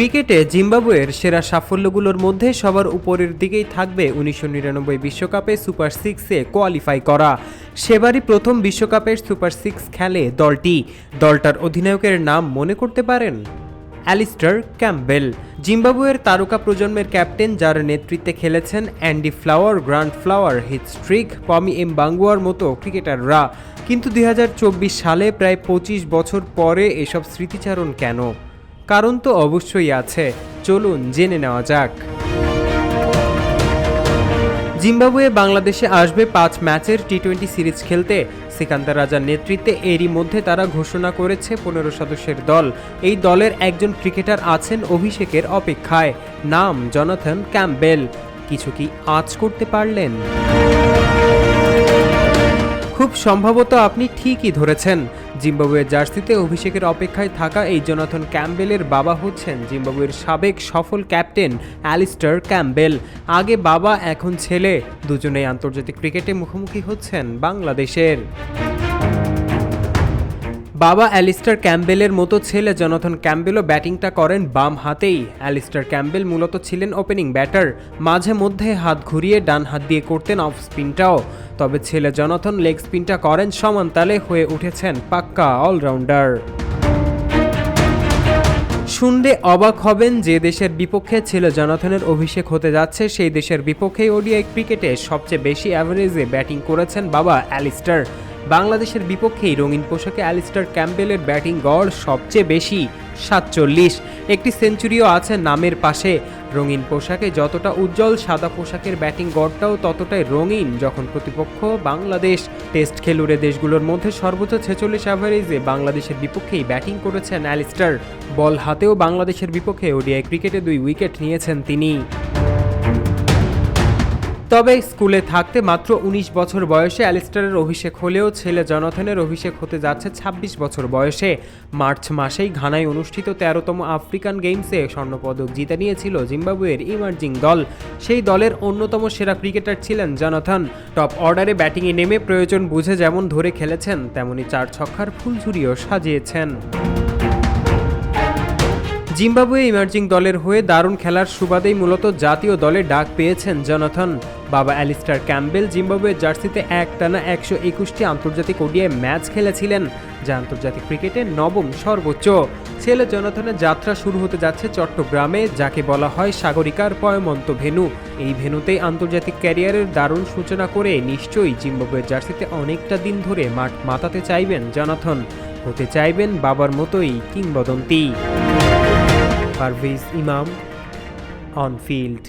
ক্রিকেটে জিম্বাবুয়ের সেরা সাফল্যগুলোর মধ্যে সবার উপরের দিকেই থাকবে উনিশশো নিরানব্বই বিশ্বকাপে সুপার সিক্সে কোয়ালিফাই করা। সেবারই প্রথম বিশ্বকাপের সুপার সিক্স খেলে দলটি। দলটার অধিনায়কের নাম মনে করতে পারেন অ্যালিস্টার ক্যাম্পবেল। জিম্বাবুয়ের তারকা প্রজন্মের ক্যাপ্টেন যার নেতৃত্বে খেলেছেন Andy Flower Grant Flower Heath Streak Pommie M বাঙ্গুয়ার মতো ক্রিকেটাররা। কিন্তু দুই হাজার চব্বিশ সালে প্রায় পঁচিশ বছর পরে এসব স্মৃতিচারণ কেন? কারণ তো অবশ্যই আছে। চলুন জেনে নেওয়া যাক। জিম্বাবুয়ে বাংলাদেশে আসবে পাঁচ ম্যাচের টি টোয়েন্টি সিরিজ খেলতে। সিকান্দার রাজার নেতৃত্বে এরই মধ্যে তারা ঘোষণা করেছে পনেরো সদস্যের দল। এই দলের একজন ক্রিকেটার আছেন অভিষেকের অপেক্ষায়, নাম জনাথন ক্যাম্পবেল। কিছু কি আজ করতে পারলেন? খুব সম্ভবত আপনি ঠিকই ধরেছেন। জিম্বাবুয়ের জার্সিতে অভিষেকের অপেক্ষায় থাকা এই জোনাথন ক্যাম্বেলের বাবা হচ্ছেন জিম্বাবুয়ের সাবেক সফল ক্যাপ্টেন অ্যালিস্টার ক্যাম্বেল আগে বাবা, এখন ছেলে। দুজনেই আন্তর্জাতিক ক্রিকেটে মুখোমুখি হচ্ছেন বাংলাদেশের। বাবা অ্যালিস্টার ক্যাম্বেলের মতো ছেলে জনাথন ক্যাম্বেলও ব্যাটিংটা করেন বাম হাতেই। অ্যালিস্টার ক্যাম্বেল মূলত ছিলেন ওপেনিং ব্যাটার, মাঝে মধ্যে হাত ঘুরিয়ে ডান হাত দিয়ে করতেন অফ স্পিনটাও। তবে ছেলে জনাথন লেগ স্পিনটা করেন সমান তালে হয়ে উঠেছেন পাক্কা অলরাউন্ডার। শুনলে অবাক হবেন যে দেশের বিপক্ষে ছেলে জনাথনের অভিষেক হতে যাচ্ছে, সেই দেশের বিপক্ষে ওডিআই ক্রিকেটে সবচেয়ে বেশি অ্যাভারেজে ব্যাটিং করেছেন বাবা অ্যালিস্টার। বাংলাদেশের বিপক্ষেই রঙিন পোশাকে অ্যালিস্টার ক্যাম্পবেলের ব্যাটিং গড় সবচেয়ে বেশি সাতচল্লিশ। একটি সেঞ্চুরিও আছে নামের পাশে। রঙিন পোশাকে যতটা উজ্জ্বল সাদা পোশাকের ব্যাটিং গড়টাও ততটাই রঙিন, যখন প্রতিপক্ষ বাংলাদেশ টেস্ট খেলুড়ে দেশগুলোর মধ্যে সর্বোচ্চ ছেচল্লিশ অ্যাভারেজে বাংলাদেশের বিপক্ষেই ব্যাটিং করেছেন অ্যালিস্টার। বল হাতেও বাংলাদেশের বিপক্ষে ওডিআই ক্রিকেটে দুই উইকেট নিয়েছেন তিনি। তবে স্কুলে থাকতে মাত্র ১৯ বছর বয়সে অ্যালিস্টারের অভিষেক হলেও ছেলে জনথনের অভিষেক হতে যাচ্ছে ২৬ বছর বয়সে। মার্চ মাসেই ঘানায় অনুষ্ঠিত তেরোতম আফ্রিকান গেমসে স্বর্ণপদক জিতে নিয়েছিল জিম্বাবুয়ের ইমার্জিং দল। সেই দলের অন্যতম সেরা ক্রিকেটার ছিলেন জনাথন। টপ অর্ডারে ব্যাটিংয়ে নেমে প্রয়োজন বুঝে যেমন ধরে খেলেছেন, তেমনি চার ছক্কার ফুলঝুরিও সাজিয়েছেন। জিম্বাবুয়ে ইমার্জিং দলের হয়ে দারুণ খেলার সুবাদেই মূলত জাতীয় দলে ডাক পেয়েছেন জনাথন। বাবা অ্যালিস্টার ক্যাম্বেল জিম্বাবুয়ের জার্সিতে একটানা একশো একুশটি আন্তর্জাতিক ওডিআই ম্যাচ খেলেছিলেন, যা আন্তর্জাতিক ক্রিকেটে নবম সর্বোচ্চ। ছেলে জনাথনের যাত্রা শুরু হতে যাচ্ছে চট্টগ্রামে, যাকে বলা হয় সাগরিকার পয়মন্ত ভেনু। এই ভেনুতেই আন্তর্জাতিক ক্যারিয়ারের দারুণ সূচনা করে নিশ্চয়ই জিম্বাবুয়ের জার্সিতে অনেকটা দিন ধরে মাঠ মাতাতে চাইবেন জনাথন। হতে চাইবেন বাবার মতোই কিংবদন্তি। পারভেজ ইমাম অন ফিল্ড